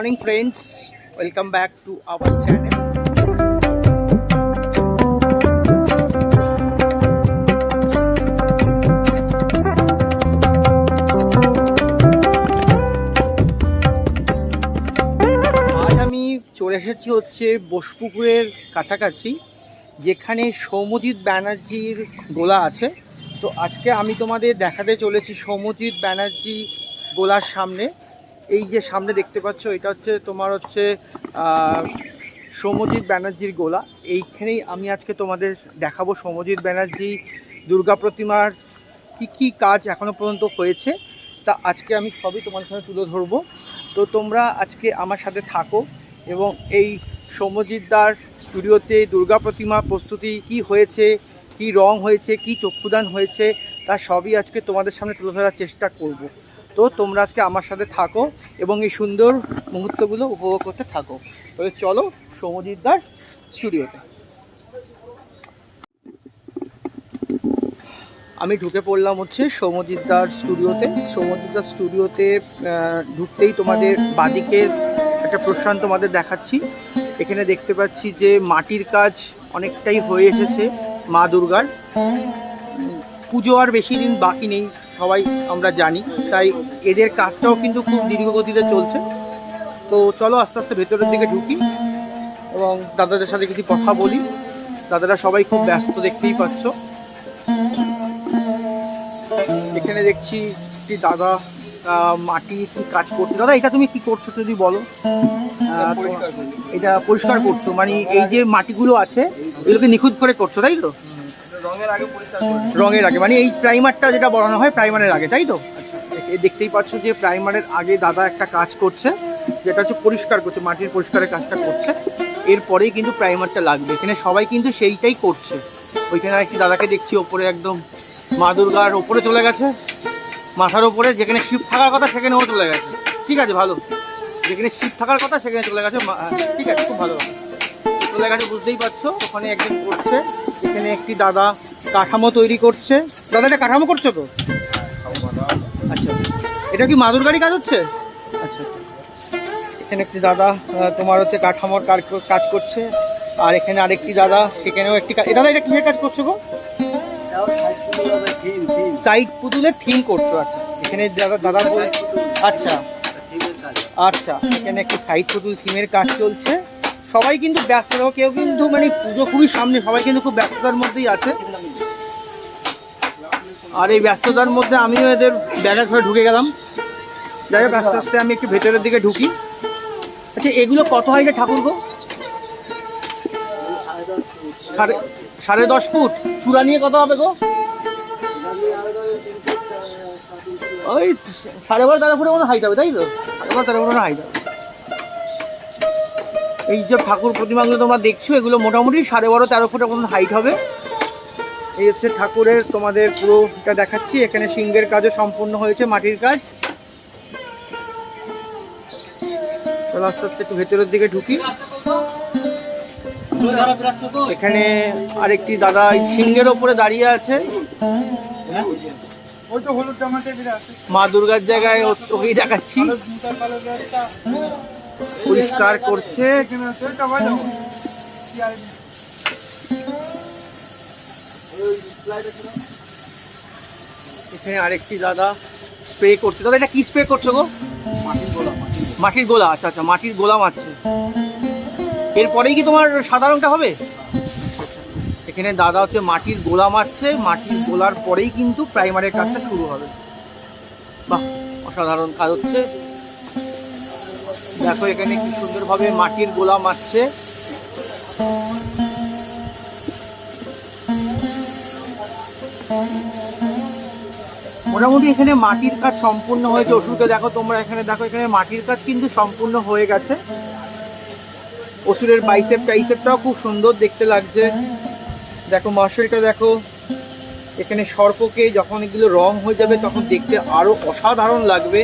morning, friends. Welcome back to our channel. আজ আমি চলে এসেছি হচ্ছে বোসপুকুরের কাছাকাছি, যেখানে সৌমজিৎ ব্যানার্জির গোলা আছে। তো আজকে আমি তোমাদের দেখাতে চলেছি সৌমজিৎ ব্যানার্জি গোলার সামনে। এই যে সামনে দেখতে পাচ্ছ এটা হচ্ছে তোমার হচ্ছে আহ, সৌম্যজিৎ ব্যানার্জির গোলা। এইখানেই আমি আজকে তোমাদের দেখাবো সৌম্যজিৎ ব্যানার্জি দুর্গা প্রতিমার কি কি কাজ এখনও পর্যন্ত হয়েছে। তা আজকে আমি সবই তোমাদের সাথে তুলে ধরবো। তো তোমরা আজকে আমার সাথে থাকো এবং এই সৌম্যজিৎ দার স্টুডিওতে দুর্গা প্রতিমা প্রস্তুতি কি হয়েছে কি রং হয়েছে কি চক্ষুদান হয়েছে তা সবই আজকে তোমাদের সামনে তুলে ধরার চেষ্টা করব। তো তোমরা আজকে আমার সাথে থাকো এবং এই সুন্দর মুহূর্তগুলো উপভোগ করতে থাকো। তবে চলো সৌমজিৎ স্টুডিওতে। আমি ঢুকে পড়লাম হচ্ছে সৌমজিৎ স্টুডিওতে। সৌমজিৎ স্টুডিওতে ঢুকতেই তোমাদের বাদিকের একটা প্রশ্ন তোমাদের দেখাচ্ছি। এখানে দেখতে পাচ্ছি যে মাটির কাজ অনেকটাই হয়ে এসেছে মা দুর্গার। পুজো আর বেশি দিন বাকি নেই। সবাই আমরা জানি তাই এদের কাজটাও কিন্তু খুব দীর্ঘগতিতে চলছে। তো চলো আস্তে আস্তে ভেতরের দিকে ঢুকি এবং দাদাদের সাথে কিছু কথা বলি। দাদারা সবাই খুব ব্যস্ত দেখতেই পাচ্ছ। এখানে দেখছি কি দাদা মাটি কি কাজ করছে। দাদা এটা তুমি কি করছ যদি বলো। এটা পরিষ্কার করছ। মানে এই যে মাটিগুলো আছে এগুলোকে নিখুঁত করে করছ তাই তো? রঙের আগে পরিষ্কার রঙের আগে মানে এই প্রাইমারটা যেটা বলানো হয় প্রাইমারের আগে তাই তো? এ দেখতেই পাচ্ছ যে প্রাইমারের আগে দাদা একটা কাজ করছে যেটা হচ্ছে পরিষ্কার করছে মাটির পরিষ্কারের কাজটা করছে। এরপরেই কিন্তু প্রাইমারটা লাগবে। এখানে সবাই কিন্তু সেইটাই করছে। ওইখানে একটি দাদাকে দেখছি ওপরে একদম মা দুর্গার ওপরে চলে গেছে। মাথার ওপরে যেখানে শিব থাকার কথা সেখানে ও চলে গেছে। ঠিক আছে ভালো। যেখানে শিব থাকার কথা সেখানে চলে গেছে মা- ঠিক আছে খুব ভালো। চলে গেছে বুঝতেই পারছ? ওখানে একজন করছে। এখানে একটি দাদা কাঠামো তৈরি করছে। দাদা, এটা কাঠামো করছ তো? আচ্ছা। এটা কি মাদুর গাড়ি কাজ হচ্ছে? আচ্ছা আচ্ছা। এখানে একটি দাদা তোমার হচ্ছে কাঠামোর কাজ করছে। আর এখানে আরেকটি দাদা, সেখানেও একটি দাদা, এটা কিসের কাজ করছ গো? সাইড পুতুলের থিম করছ আচ্ছা। এখানে দাদা দাদা আচ্ছা। আচ্ছা এখানে একটি সাইড পুতুল থিমের কাজ চলছে। সবাই কিন্তু ব্যস্ত কেউ কিন্তু মানে পুজো খুবই সামনে, সবাই কিন্তু খুব ব্যস্ততার মধ্যেই আছে। আর এই ব্যস্ততার মধ্যে আমিও এদের ব্যাগের ঘরে ঢুকে গেলাম। যাই হোক, আস্তে আস্তে আমি একটু ভেতরের দিকে ঢুকি। আচ্ছা এগুলো কত হয় যে ঠাকুর গো? সাড়ে সাড়ে দশ ফুট? চূড়া নিয়ে কত হবে গো? ওই সাড়ে বারো তেরো ফুটের মতো হাইট হবে, তাই তো? সাড়ে বারো তেরো ফুটের হাইট হবে। এই যে ঠাকুর প্রতিমাগুলো তোমরা দেখছ, এগুলো মোটামুটি সাড়ে বারো, তেরো ফুটের মতো হাইট হবে। এই হচ্ছে ঠাকুরের তোমাদের পুরোটা দেখাচ্ছি, এখানে সিংহের কাজও সম্পূর্ণ হয়েছে, মাটির কাজ। চলো আস্তে আস্তে একটু ভেতরের দিকে ঢুকি। এখানে আরেকটি দাদা সিংহের ওপরে দাঁড়িয়ে আছে। ওই মা দুর্গার জায়গায় ও- ওকেই দেখাচ্ছি। পরিষ্কার করছে। এখানে আরেকটি দাদা স্প্রে করছে। দাদা, এটা কি স্প্রে করছ গো? মাটির গোলা আচ্ছা আচ্ছা মাটির গোলা মারছে। এরপরেই কি তোমার সাদা রংটা হবে? এখানে দাদা হচ্ছে মাটির গোলা মারছে। মাটির গোলার পরেই কিন্তু প্রাইমারের কাজটা শুরু হবে। বাহ, অসাধারণ কাজ হচ্ছে। দেখো এখানে কি সুন্দরভাবে মাটির গোলা মারছে। মোটামুটি এখানে মাটির কাজ সম্পূর্ণ হয়েছে। ওষুধে দেখো তোমরা এখানে, দেখো এখানে মাটির কাজ কিন্তু সম্পূর্ণ হয়ে গেছে। ওষুধের বাইসেপ টাইসেপটাও খুব সুন্দর দেখতে লাগছে। দেখো মার্শালটা দেখো। এখানে সর্পকে যখন এগুলো রং হয়ে যাবে, তখন দেখতে আরও অসাধারণ লাগবে।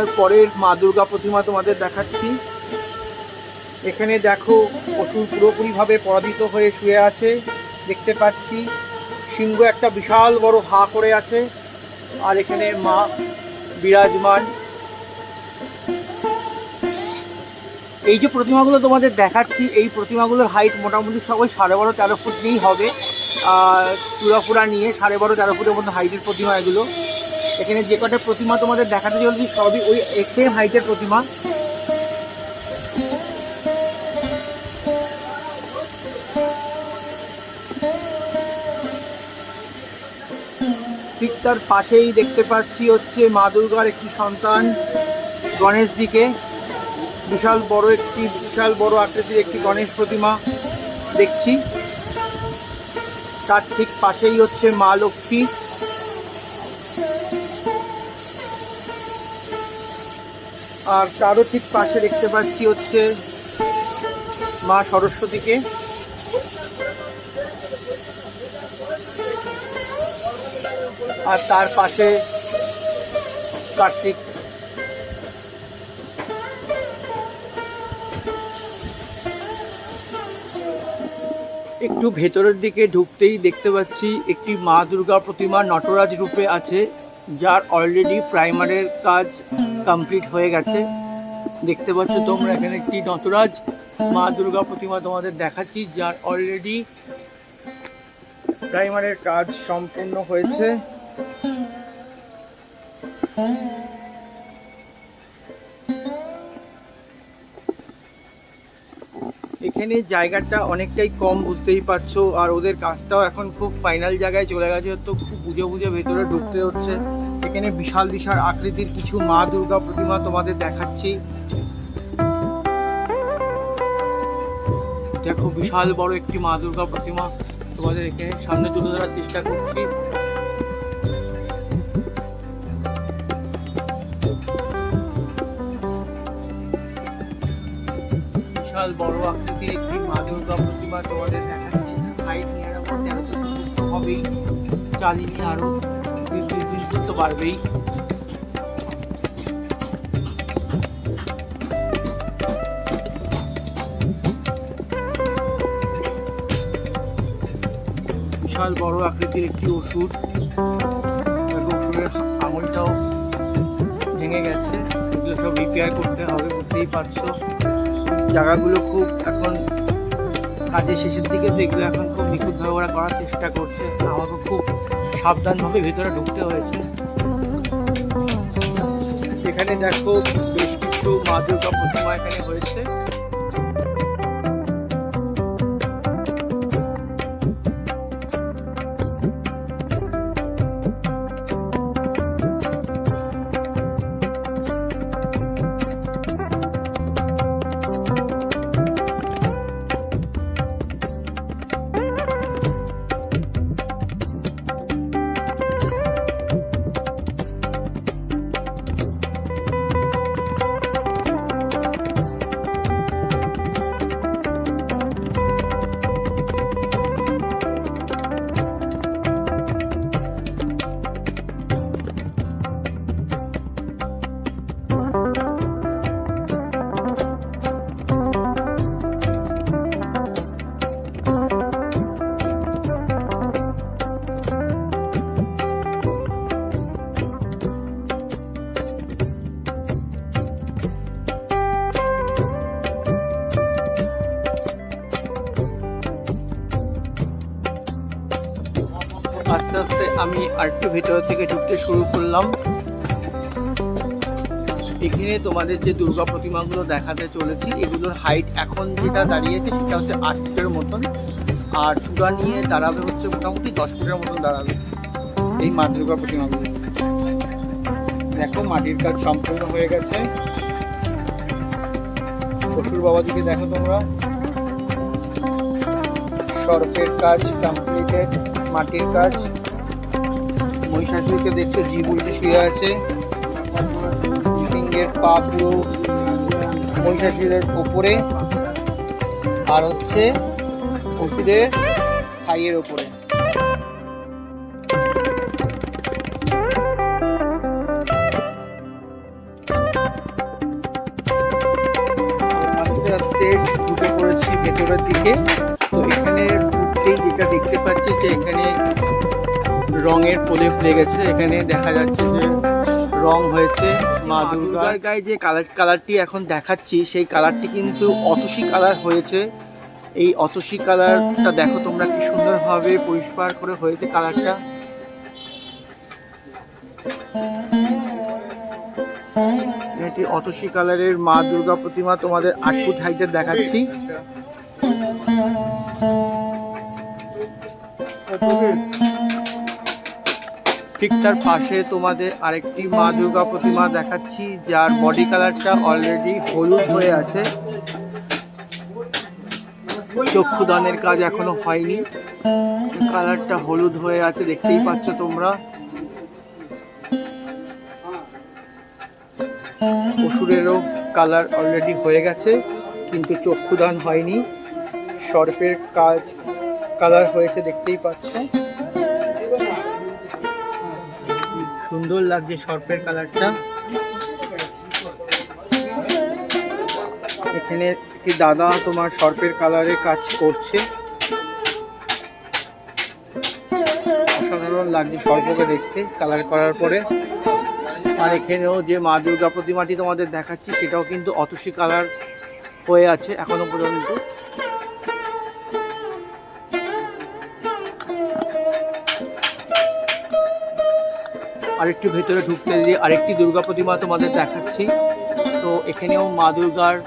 ঠিকঠাক পরের মা দুর্গা প্রতিমা তোমাদের দেখাচ্ছি। এখানে দেখো অসুর পুরোপুরিভাবে পরাজিত হয়ে শুয়ে আছে, দেখতে পাচ্ছি। সিংহ একটা বিশাল বড় হা করে আছে, আর এখানে মা বিরাজমান। এই যে প্রতিমাগুলো তোমাদের দেখাচ্ছি, এই প্রতিমাগুলোর হাইট মোটামুটি সবাই সাড়ে বারো, তেরো ফুট নিয়েই হবে। আর চূড়াফুড়া নিয়ে সাড়ে বারো, তেরো ফুটের মতো হাইটের প্রতিমা এগুলো। এখানে যে কটা প্রতিমা তোমাদের দেখাতে চলছি, সবই ওই সেম হাইটের প্রতিমা। ঠিক তার পাশেই দেখতে পাচ্ছি হচ্ছে মা দুর্গার একটি সন্তান গণেশ দিকে বিশাল বড় একটি, বিশাল বড় আকৃতির একটি গণেশ প্রতিমা দেখছি। তার ঠিক পাশেই হচ্ছে মা লক্ষ্মী। আর তারও ঠিক পাশে দেখতে পাচ্ছি হচ্ছে মা সরস্বতীকে। আর তার পাশে কার্তিক। একটু ভেতরের দিকে ঢুকতেই দেখতে পাচ্ছি একটি মা দুর্গা প্রতিমা নটরাজ রূপে আছে। যার অলরেডি প্রাইমারের কাজ কমপ্লিট হয়ে গেছে। দেখতে পাচ্ছ তোমরা এখানে একটি নটরাজ মা দুর্গা প্রতিমা তোমাদের দেখাচ্ছি, যার অলরেডি প্রাইমারের কাজ সম্পূর্ণ হয়েছে। এখানে জায়গাটা অনেকটাই কম, বুঝতেই পারছ। আর ওদের কাজটাও এখন খুব ফাইনাল জায়গায় চলে গেছে। তো খুব বুঝে বুঝে ভেতরে ঢুকতে হচ্ছে। এখানে বিশাল বিশাল আকৃতির কিছু মা দুর্গা প্রতিমা তোমাদের দেখাচ্ছি। দেখো বিশাল বড় একটি মা দুর্গা প্রতিমা তোমাদের এখানে সামনে তুলে ধরার চেষ্টা করছি। বিশাল বড় আকৃতির একটি মা দুর্গা প্রতিমা তোমাদের দেখাচ্ছি। হাইট নিয়ে তো হবেই। চালিয়ে আরও ফুট তো বাড়বেই। বিশাল বড় আকৃতির একটি ওষুধ আঙুলটাও ভেঙে গেছে। সব রিপেয়ার করতে হবে, বুঝতেই পারছ। জায়গাগুলো খুব এখন কাজের শেষের দিকে তো এগুলো এখন খুব নিখুঁতভাবে ওরা করার চেষ্টা করছে। আমাকে খুব সাবধানভাবে ভেতরে ঢুকতে হয়েছে। এখানে দেখো বেশ কিছু মা দুর্গা প্রতিমা এখানে হয়েছে। আমি আরেকটু ভেতরের দিকে ঢুকতে শুরু করলাম। এখানে তোমাদের যে দুর্গা প্রতিমাগুলো দেখাতে চলেছি, এগুলোর হাইট এখন যেটা দাঁড়িয়েছে সেটা হচ্ছে আট ফুটের মতন। আর চূড়া নিয়ে দাঁড়াবে হচ্ছে মোটামুটি দশ ফুটের মতন দাঁড়াবে এই মা দুর্গা প্রতিমাগুলো। দেখো, মাটির কাজ সম্পূর্ণ হয়ে গেছে। শ্বশুর বাবাজিকে দেখো তোমরা। সর্পের কাজ কমপ্লিটেড মাটির কাজ। মহিষাসুরকে দেখছ জি উল্টে শুয়ে আছে। সিংহের পা পুরো মহিষাসুরের ওপরে। আর হচ্ছে অসুরের থাইয়ের ওপরে। আস্তে আস্তে ঢুকে পড়েছি ভেতরের দিকে। তো এখানে ঢুকতেই যেটা দেখতে পাচ্ছি যে এখানে রঙের প্রলেপ লেগেছে এখানে দেখা যাচ্ছে যে রং হয়েছে মা দুর্গার। গায়ে যে কালার কালারটি এখন দেখাচ্ছি সেই কালারটি কিন্তু অতসী কালার হয়েছে। এই অতসী কালারটা দেখো তোমরা কি সুন্দরভাবে পরিষ্কার করে হয়েছে কালারটা এটি অতসী কালারের মা দুর্গা প্রতিমা তোমাদের আট ফুট হাইটের দেখাচ্ছি ঠিক তার পাশে তোমাদের আরেকটি মা দুর্গা প্রতিমা দেখাচ্ছি, যার বডি কালারটা অলরেডি হলুদ হয়ে আছে। চক্ষুদানের কাজ এখনও হয়নি। কালারটা হলুদ হয়ে আছে, দেখতেই পাচ্ছ তোমরা। অসুরেরও কালার অলরেডি হয়ে গেছে, কিন্তু চক্ষুদান হয়নি। সর্পের কাজ কালার হয়েছে, দেখতেই পাচ্ছ। সুন্দর লাগছে সর্পের কালারটা। এখানে একটি দাদা তোমার সর্পের কালারের কাজ করছে। অসাধারণ লাগছে সর্পকে দেখতে, কালার করার পরে। আর এখানেও যে মা দুর্গা প্রতিমাটি তোমাদের দেখাচ্ছি, সেটাও কিন্তু অতসী কালার হয়ে আছে এখনও পর্যন্ত। আরেকটু ভেতরে ঢুকতে দিয়ে আরেকটি দুর্গা প্রতিমা তোমাদের দেখাচ্ছি। তো এখানেও মা দুর্গার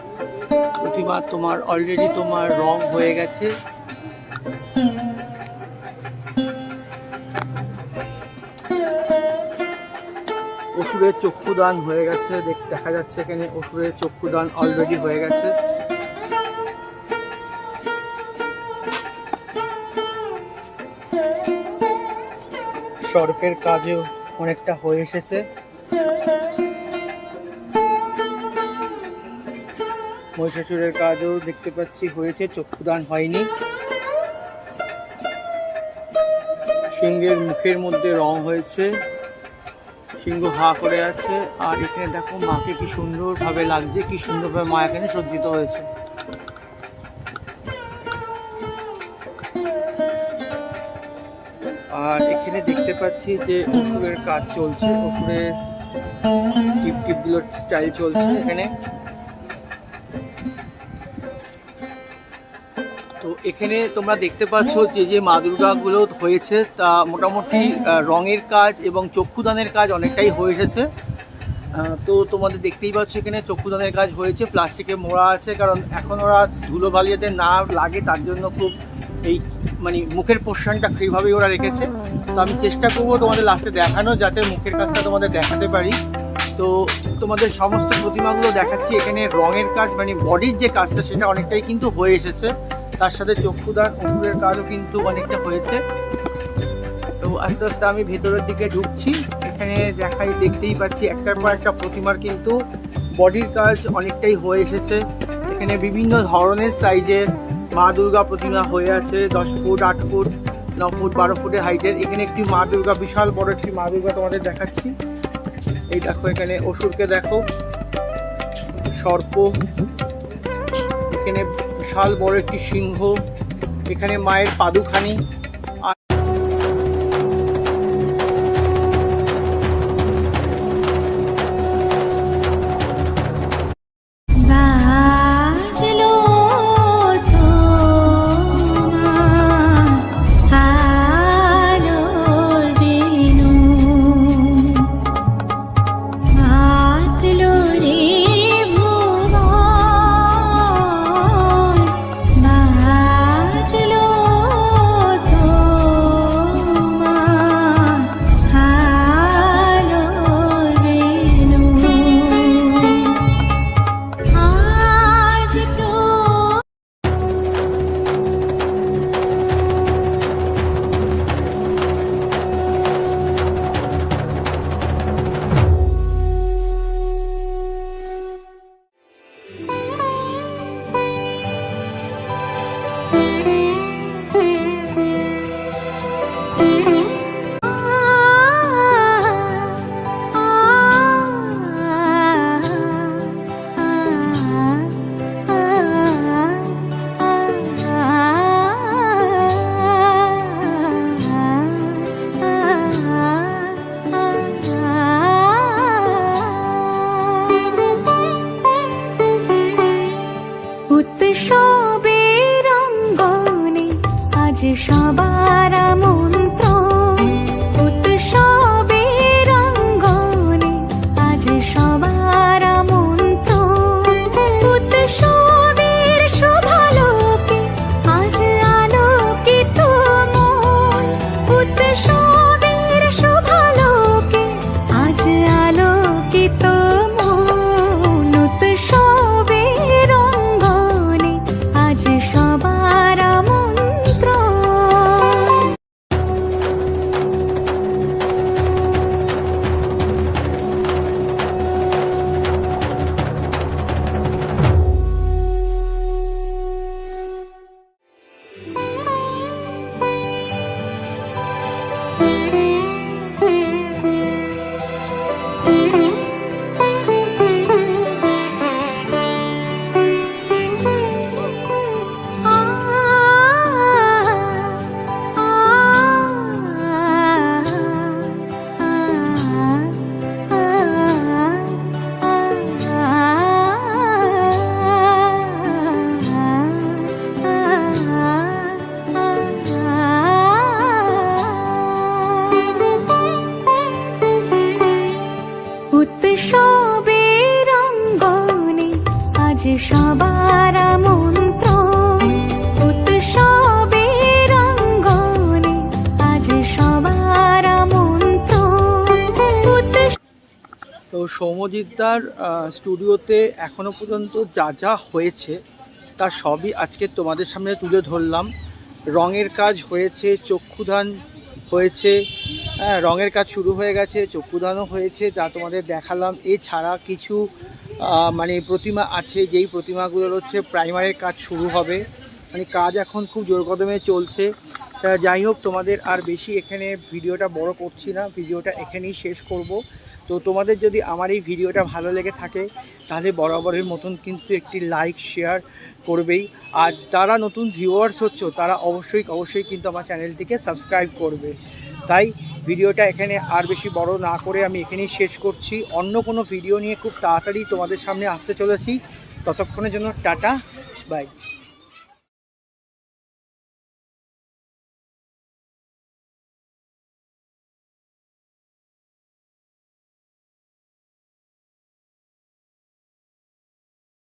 প্রতিমা তোমার অলরেডি তোমার রং হয়ে গেছে। অসুরের চক্ষুদান হয়ে গেছে, দেখ- যাচ্ছে এখানে অসুরের চক্ষুদান অলরেডি হয়ে গেছে। সর্পের কাজেও অনেকটা হয়ে এসেছে। মহিষাসুরের কাজও দেখতে পাচ্ছি, হয়েছে চক্ষুদান হয়নি। সিংহের মুখের মধ্যে রং হয়েছে। সিংহ হা করে আছে। আর এখানে দেখো মাকে কি সুন্দরভাবে লাগছে, কি সুন্দরভাবে মা এখানে সজ্জিত হয়েছে। আর এখানে দেখতে পাচ্ছি যে অসুরের কাজ চলছে, অসুরের টিপ টিপগুলোর স্টাইল চলছে এখানে। তো এখানে তোমরা দেখতে পাচ্ছ যে যে মা দুর্গাগুলো হয়েছে, তা মোটামুটি রঙের কাজ এবং চক্ষুদানের কাজ অনেকটাই হয়ে এসেছে। তো তোমাদের দেখতেই পাচ্ছ এখানে চক্ষুদানের কাজ হয়েছে, প্লাস্টিকে মোড়া আছে, কারণ এখন ওরা ধুলো বালি যাতে না লাগে, তার জন্য খুব এই মানে মুখের পোর্শনটা ফ্রিভাবেই ওরা রেখেছে। তো আমি চেষ্টা করব তোমাদের লাস্টে দেখানো, যাতে মুখের কাজটা তোমাদের দেখাতে পারি। তো তোমাদের সমস্ত প্রতিমাগুলো দেখাচ্ছি। এখানে রঙের কাজ মানে বডির যে কাজটা, সেটা অনেকটাই কিন্তু হয়ে এসেছে। তার সাথে চক্ষুদার অঙ্কুরের কাজও কিন্তু অনেকটা হয়েছে। তো আস্তে আস্তে আমি ভেতরের দিকে ঢুকছি। এখানে দেখাই, দেখতেই পাচ্ছি একটার পর একটা প্রতিমার কিন্তু বডির কাজ অনেকটাই হয়ে এসেছে। এখানে বিভিন্ন ধরনের সাইজের মা দুর্গা প্রতিমা হয়ে আছে, দশ ফুট, আট ফুট, ন ফুট, বারো ফুটের হাইটের এখানে একটি মা দুর্গা, বিশাল বড় একটি মা দুর্গা তোমাদের দেখাচ্ছি। এই দেখো এখানে অসুরকে দেখো। সর্প। এখানে বিশাল বড় একটি সিংহ। এখানে মায়ের পাদুখানি। তো সৌম্যজিৎদার স্টুডিওতে এখনও পর্যন্ত যা যা হয়েছে, তা সবই আজকে তোমাদের সামনে তুলে ধরলাম। রঙের কাজ হয়েছে, চক্ষুদান হয়েছে হ্যাঁ রঙের কাজ শুরু হয়ে গেছে, চক্ষুদানও হয়েছে, যা তোমাদের দেখালাম। এছাড়া কিছু মানে প্রতিমা আছে, যেই প্রতিমাগুলোর হচ্ছে প্রাইমারির কাজ শুরু হবে। মানে কাজ এখন খুব জোর কদমে চলছে। যাই হোক, তোমাদের আর বেশি এখানে ভিডিওটা বড় করছি না। ভিডিওটা এখানেই শেষ করব। তো তোমাদের যদি আমার এই ভিডিওটা ভালো লেগে থাকে, তাহলে বরাবরের মতন কিন্তু একটি লাইক শেয়ার করবেই। আর যারা নতুন ভিউয়ার্স হচ্ছ, তারা অবশ্যই অবশ্যই কিন্তু আমার চ্যানেলটিকে সাবস্ক্রাইব করবে। তাই ভিডিওটা এখানে আর বেশি বড় না করে আমি এখানেই শেষ করছি। অন্য কোনো ভিডিও নিয়ে খুব তাড়াতাড়ি তোমাদের সামনে আসতে চলেছি। ততক্ষণের জন্য টাটা বাই